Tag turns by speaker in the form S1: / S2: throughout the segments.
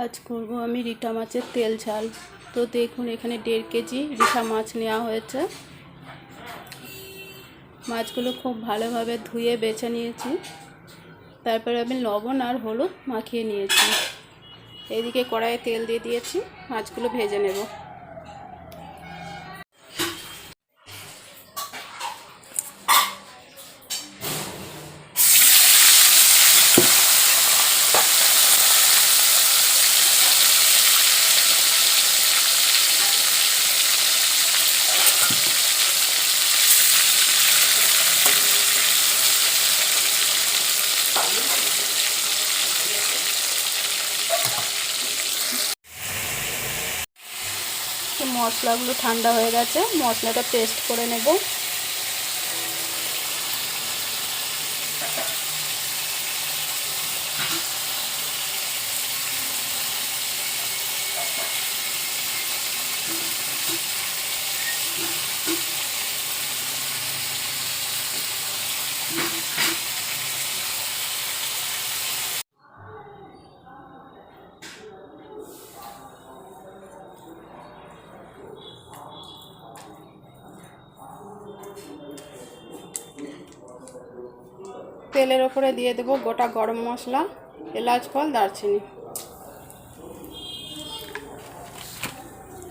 S1: আজ করব আমি রিটা মাছের তেল ঝাল। তো দেখুন, এখানে দেড় কেজি রিটা মাছ নেওয়া হয়েছে। মাছগুলো খুব ভালোভাবে ধুয়ে বেছে নিয়েছি। তারপরে আমি লবণ আর হলুদ মাখিয়ে নিয়েছি। এদিকে কড়াইয়ে তেল দিয়ে দিয়েছি, মাছগুলো ভেজে নেব। মশলাগুলো ঠান্ডা হয়ে গেছে মশলাটা পেস্ট করে নেব। তেলের ওপরে দিয়ে দেবো গোটা গরম মশলা, এলাচ, ফল, দারচিনি।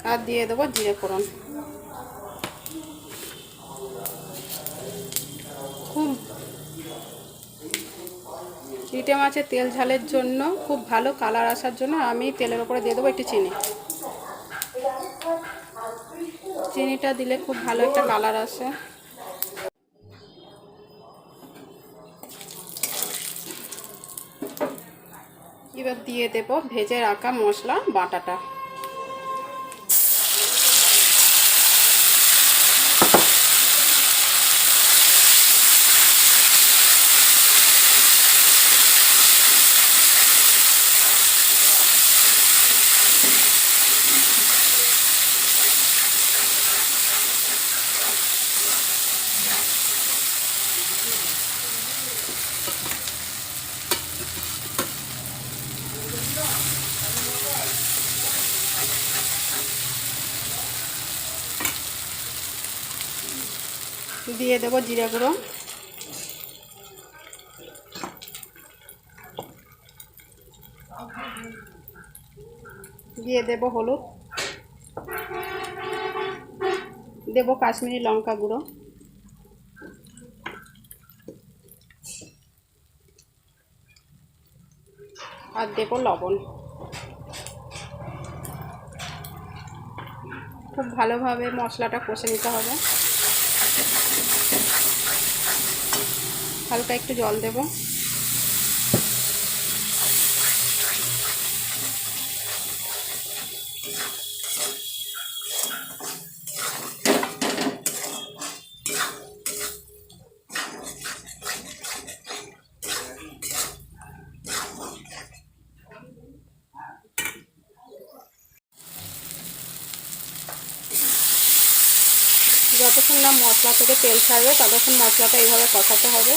S1: আর দিয়ে দেবো জিরে ফোড়ন। খুব চিটে মাছের তেল ঝালের জন্য খুব ভালো কালার আসার জন্য আমি তেলের ওপরে দিয়ে দেবো একটু চিনি। চিনিটা দিলে খুব ভালো একটা কালার আসে। এবার দিয়ে দেব ভেজে রাখা মশলা বাটাটা। দিয়ে দেবো জিরে গুঁড়ো। দিয়ে দেবো হলুদ। দেবো কাশ্মীরি লঙ্কা গুঁড়ো। আর দেবো লবণ। খুব ভালোভাবে মশলাটা কষে নিতে হবে। হালকা একটু জল দেব। যতক্ষণ না মশলা থেকে তেল ছাড়বে, ততক্ষণ মশলাটা এইভাবে কষাতে হবে।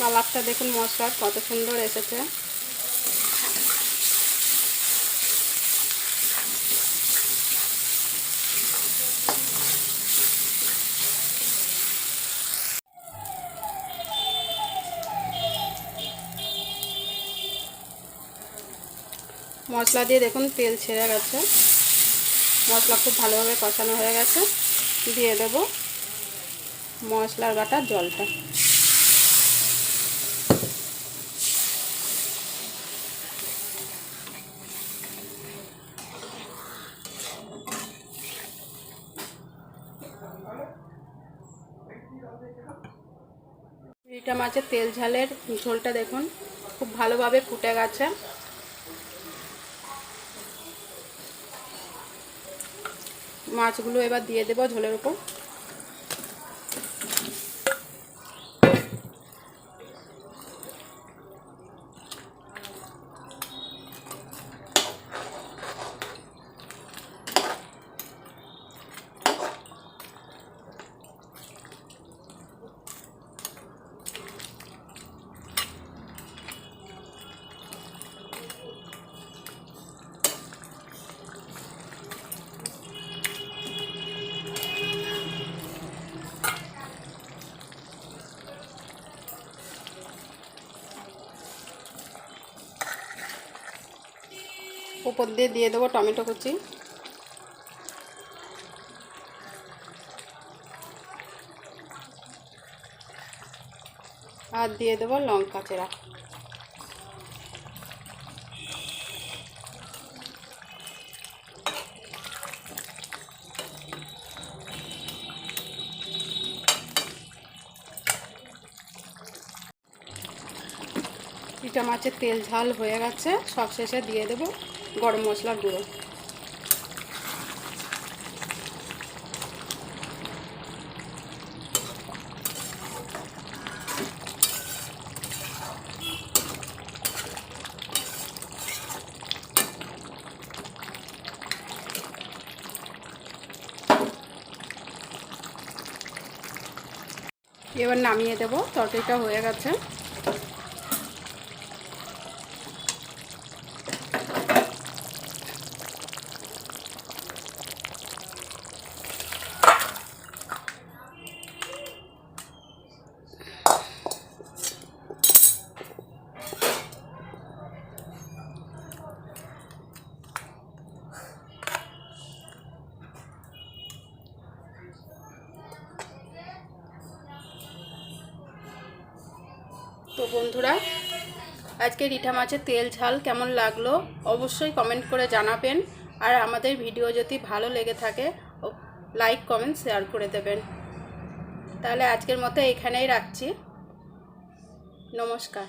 S1: কালারটা দেখুন মশলার কত সুন্দর এসেছে। মশলা দিয়ে দেখুন তেল ছেড়ে গেছে। মশলা খুব ভালোভাবে কষানো হয়ে গেছে। দিয়ে দেব মশলার বাটা জলটা। মাছের তেল ঝালের ঝোলটা দেখুন, খুব ভালোভাবে ফুটে গেছে। মাছগুলো এবার দিয়ে দেবো ঝোলের উপর। উপর দিয়ে দিয়ে দেবো টমেটো কুচি। আর দিয়ে দেবো লঙ্কা চেরা। ইটা মাছের তেল ঝাল হয়ে গেছে, সব শেষে দিয়ে দেবো। গরম মশলার গুঁড়ো। এবার নামিয়ে দেবো তরকারিটা হয়ে গেছে। বন্ধুরা, আজকে রিঠা মাছের তেল ঝাল কেমন লাগল অবশ্যই কমেন্ট করে জানাবেন। আর আমাদের ভিডিও যদি ভালো লেগে থাকে লাইক কমেন্ট শেয়ার করে দেবেন। তাহলে আজকের মতো এখানেই রাখছি। নমস্কার।